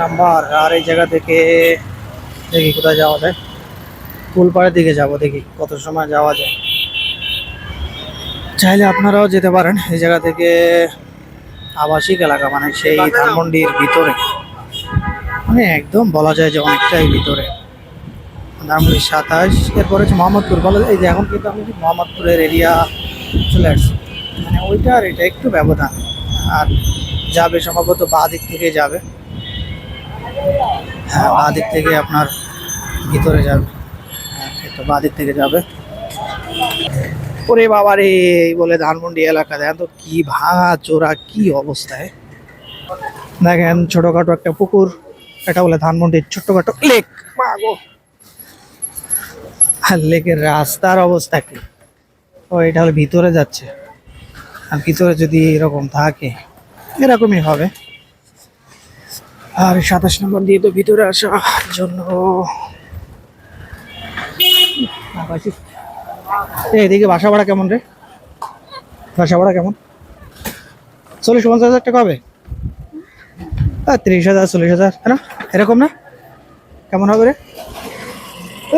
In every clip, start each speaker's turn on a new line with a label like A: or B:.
A: Number আর এই জায়গা থেকে দেখি কোথায় যাওয়া যায়। ফুলপাড়ের দিকে যাব দেখি কত সময় যাওয়া যায়। চাইলে আপনারাও যেতে পারেন এই জায়গা থেকে আবাসিক এলাকা মানে সেই ধানমন্ডির ভিতরে। মানে একদম বলা যায় যে অনেকটাই ভিতরে। ধানমন্ডি সাতাশ এরপর হচ্ছে মোহাম্মদপুর। বলা এই যে এখন কিন্তু আমি মোহাম্মদপুরের এরিয়া চলে আসছি। মানে ওইটা আর এটা একটু ব্যবধান। আর যাবে সম্ভবত বাঁ দিক থেকে যাবে। হ্যাঁ দিক থেকে আপনার ভিতরে যাবে। হ্যাঁ একটু বাঁ দিক থেকে যাবে। ওরে বাবা রে বলে ধানমন্ডি এলাকা, দেখেন তো কি ভাঙা চোরা, কি অবস্থায় দেখেন, ছোটখাটো একটা পুকুর, এটা বলে ধানমন্ডির ছোটখাটো লেক। মাগো আর লেকের রাস্তার অবস্থা কি? ও, এটা হলে ভিতরে যাচ্ছে। আর ভিতরে যদি এরকম থাকে, এরকমই হবে। আর সাতাশ নম্বর দিয়ে তো ভিতরে আসার জন্য। এদিকে বাসা ভাড়া কেমন রে? বাসা ভাড়া কেমন? চল্লিশ পঞ্চাশ হাজার টাকা হবে? আর তিরিশ হাজার, চল্লিশ হাজার না এরকম না? কেমন হবে রে?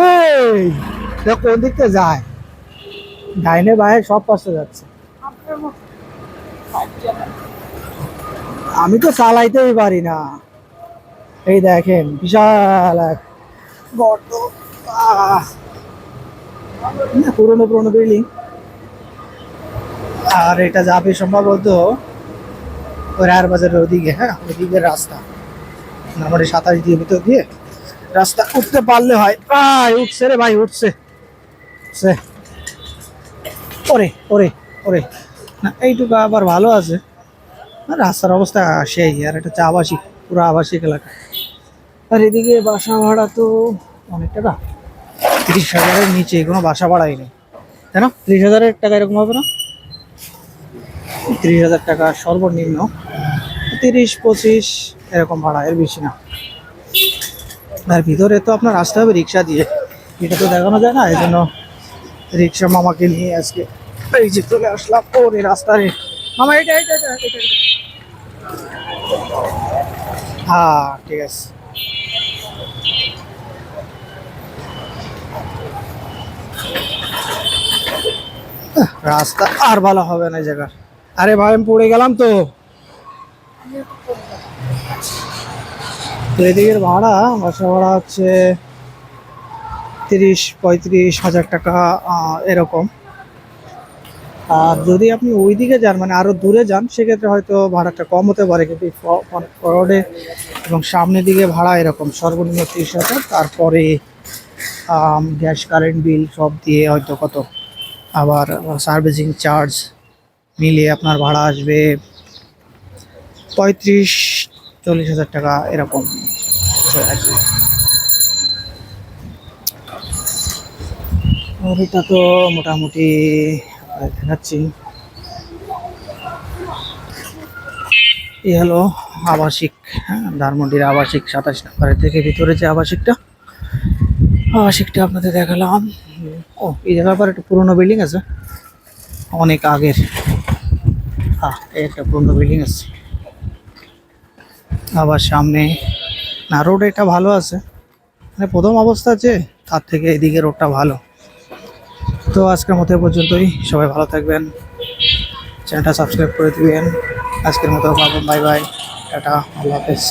A: এই কোন দিক থেকে যায়? ডাইনে বাইরে সব পাশে যাচ্ছে। আমি তো চালাইতেই পারি না। এই দেখেন, বিশাল এক গর্ত। পুরনো পুরনো বিল্ডিং আর এটা যাবে সম্ভবত রায়ের বাজারের ওদিকে হ্যাঁ ওদিকের রাস্তা। আমাদের সাতাশ দিয়ে ভিতর দিয়ে রাস্তা উঠতে পারলে হয়। আয় উঠছে রে ভাই, উঠছে। উঠছে। ওরে ওরে ওরে। না, এইটুকু আবার ভালো আছে। রাস্তার অবস্থা সেই, আর এটা আবাসিক পুরো আবাসিক এলাকা। আর এদিকে বাসা ভাড়া তো অনেক টাকা তিরিশ হাজারের নিচে, কোনো বাসা ভাড়াই নেই। তাই না? তিরিশ হাজারের টাকা এরকম হবে না? তিরিশ হাজার টাকা সর্বনিম্ন। তিরিশ, পঁচিশ এরকম ভাড়া, এর বেশি না। আর ভিতরে তো আপনার আসতে হবে রিক্সা দিয়ে। এটা তো দেখানো যায় না, এই জন্য রিক্সা মামাকে নিয়ে আজকে এই যে চলে আসলাম। ওরে রাস্তা রে মামা এটা এটা এটা এটা। হ্যাঁ ঠিক আছে। রাস্তা আর ভালো হবে না জায়গার। আরে ভাই, আমি পড়ে গেলাম তো। তো এদিকের ভাড়া, বাসা ভাড়া হচ্ছে তিরিশ, পঁয়ত্রিশ হাজার টাকা এরকম। আর যদি আপনি ওই দিকে যান মানে আরও দূরে যান, সেক্ষেত্রে হয়তো ভাড়াটা কম হতে পারে। কিন্তু ফরওয়ার্ডে এবং সামনের দিকে ভাড়া এরকম সর্বনিম্ন তিরিশ হাজার। তারপরে গ্যাস, কারেন্ট বিল সব দিয়ে হয়তো কত? আবার সার্ভিসিং চার্জ মিলিয়ে আপনার ভাড়া আসবে পঁয়ত্রিশ, চল্লিশ হাজার টাকা এরকম। এটা তো মোটামুটি দেখাচ্ছি। এ হলো আবাসিক হ্যাঁ ধানমন্ডির আবাসিক সাতাশ নম্বরের থেকে ভিতরে যে আবাসিকটা আবাসিকটা আপনাদের দেখালাম। ও, এই জায়গার পর একটা পুরোনো বিল্ডিং আছে। অনেক আগের। হ্যাঁ এই একটা পুরোনো বিল্ডিং আছে। আবার সামনে না রোড এটা ভালো আছে। মানে প্রথম অবস্থা আছে তার থেকে এদিকে রোডটা ভালো। তো আজকের মতো পর্যন্তই। সবাই ভালো থাকবেন। চ্যানেলটা সাবস্ক্রাইব করে দিবেন। আজকের মতো বাই বাই টাটা, আল্লাহ হাফেজ।